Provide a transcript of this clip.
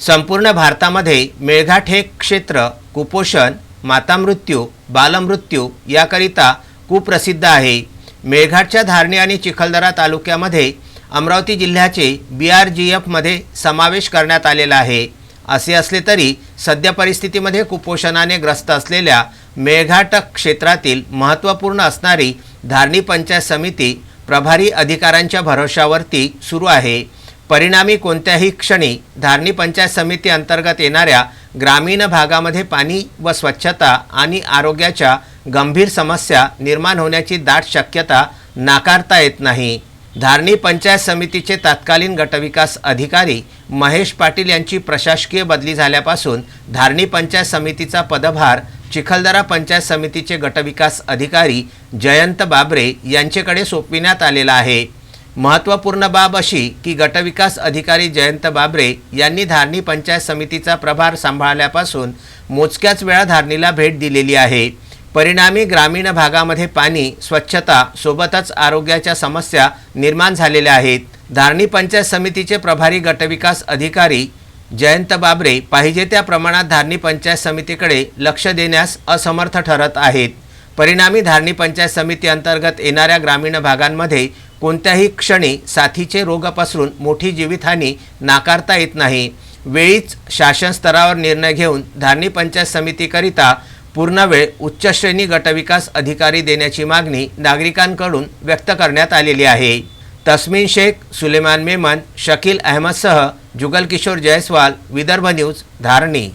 संपूर्ण भारतामध्ये मेळघाट हे क्षेत्र कुपोषण मातामृत्यू बालमृत्यू याकरिता कुप्रसिद्ध आहे. मेळघाटच्या धारणी आणि चिखलदरा तालुक्यामध्ये अमरावती जिल्ह्याचे बी आर जी एफमध्ये समावेश करण्यात आलेला आहे. असे असले तरी सध्या परिस्थितीमध्ये कुपोषणाने ग्रस्त असलेल्या मेळघाट क्षेत्रातील महत्त्वपूर्ण असणारी धारणी पंचायत समिती प्रभारी अधिकाऱ्यांच्या भरोशावरती सुरू आहे. परिणामी कोणत्याही क्षणी धारणी पंचायत समिती अंतर्गत येणाऱ्या ग्रामीण भागामध्ये पाणी व स्वच्छता आणि आरोग्याच्या गंभीर समस्या निर्माण होण्याची दाट शक्यता नाकारता येत नाही. धारणी पंचायत समितीचे तत्कालीन गटविकास अधिकारी महेश पाटील यांची प्रशासकीय बदली झाल्यापासून धारणी पंचायत समितीचा पदभार चिखलदरा पंचायत समितीचे गटविकास अधिकारी जयंत बाबरे यांच्याकडे सोपविण्यात आलेला आहे. महत्त्वपूर्ण बाब अशी की गटविकास अधिकारी जयंत बाबरे यांनी धारणी पंचायत समितीचा प्रभार सांभाळल्यापासून मोजक्याच वेळा धारणीला भेट दिलेली आहे. परिणामी ग्रामीण भागामध्ये पाणी स्वच्छता सोबतच आरोग्याच्या समस्या निर्माण झालेल्या आहेत. धारणी पंचायत समितीचे प्रभारी गटविकास अधिकारी जयंत बाबरे पाहिजे त्या प्रमाणात धारणी पंचायत समितीकडे लक्ष देण्यास असमर्थ ठरत आहेत. परिणामी धारणी पंचायत समिती अंतर्गत येणाऱ्या ग्रामीण भागांमध्ये कोणत्याही क्षणी साथीचे रोग पसरून मोठी जीवितहानी नाकारता येत नाही. वेळीच शासन स्तरावर निर्णय घेऊन धारणी पंचायत समितीकरिता पूर्ण पूर्णवेळ उच्चश्रेणी गटविकास अधिकारी देण्याची मागणी नागरिकांकडून व्यक्त करण्यात आलेली आहे. तस्मिन शेख सुलेमान मेमन शकील अहमदसह जुगल किशोर जयस्वाल विदर्भ न्यूज धारणी.